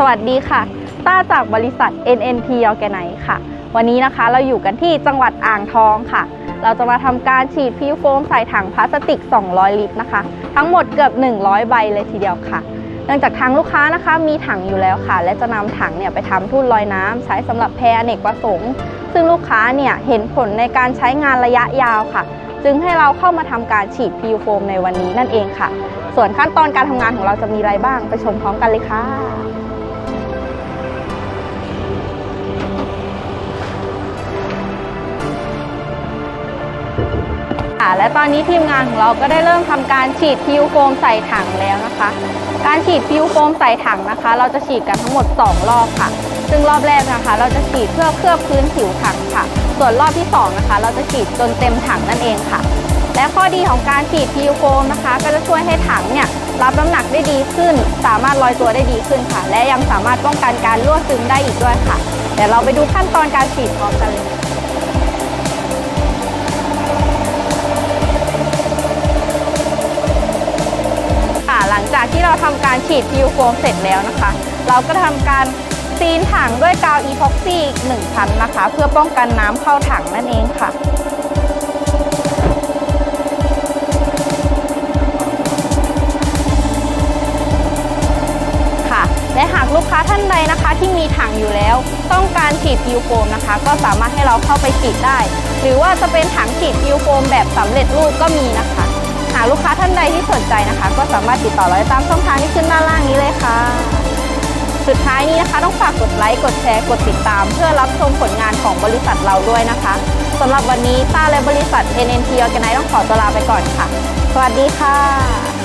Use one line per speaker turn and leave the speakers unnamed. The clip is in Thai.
สวัสดีค่ะ ต้าจากบริษัท NNP Organize ค่ะ วันนี้นะคะเราอยู่กันที่จังหวัดอ่างทองค่ะ เราจะมาทำการฉีดพิวโฟมใส่ถังพลาสติก 200 ลิตรนะคะ ทั้งหมดเกือบ 100 ใบเลยทีเดียวค่ะ เนื่องจากทางลูกค้านะคะมีถังอยู่แล้วค่ะ และจะนำถังเนี่ยไปทำทุ่นลอยน้ำใช้สำหรับแพรอเนกประสงค์ ซึ่งลูกค้าเนี่ยเห็นผลในการใช้งานระยะยาวค่ะ จึงให้เราเข้ามาทำการฉีดพิวโฟมในวันนี้นั่นเองค่ะ ส่วนขั้นตอนการทำงานของเราจะมีอะไรบ้างไปชมพร้อมกันเลยค่ะ และตอนนี้ทีมงานของเราก็ได้เริ่มทำการฉีดพิวโฟมใส่ถังแล้วนะคะ การฉีดพิวโฟมใส่ถังนะคะ เราจะฉีดกันทั้งหมด 2 รอบค่ะ ซึ่งรอบแรกนะคะ เราจะฉีดเพื่อเคลือบพื้นผิวถังค่ะ ส่วนรอบที่ 2 นะคะ เราจะฉีดจนเต็มถังนั่นเองค่ะ และข้อดีของการฉีดพิวโฟมนะคะ ก็จะช่วยให้ถังเนี่ยรับน้ำหนักได้ดีขึ้น สามารถลอยตัวได้ดีขึ้นค่ะ และยังสามารถป้องกันการรั่วซึมได้อีกด้วยค่ะเดี๋ยวเราไปดูขั้นตอนการฉีดพร้อมกันเลย จากที่เราทำการฉีดพิวโฟมเสร็จแล้วนะคะ เราก็ทำการซีนถังด้วยกาวอีพ็อกซี่อีกหนึ่งชั้นนะคะ เพื่อป้องกันน้ำเข้าถังนั่นเองค่ะค่ะและหากลูกค้าท่านใดนะคะที่มีถังอยู่แล้ว ต้องการฉีดพิวโฟมนะคะ ก็สามารถให้เราเข้าไปฉีดได้ หรือว่าจะเป็นถังฉีดพิวโฟมแบบสำเร็จรูปก็มีนะคะากลูกค้าท่านใดที่สนใจนะคะ ก็สามารถติดต่อเราได้ตามช่องทางที่ขึ้นด้านล่างนี้เลยค่ะ สุดท้ายนี้นะคะต้องฝากกดไลค์ กดแชร์ กดติดตาม เพื่อรับชมผลงานของบริษัทเราด้วยนะคะสำหรับวันนี้ต้าและบริษัท NNT Organize ต้องขอตัวลาไปก่อนค่ะ สวัสดีค่ะ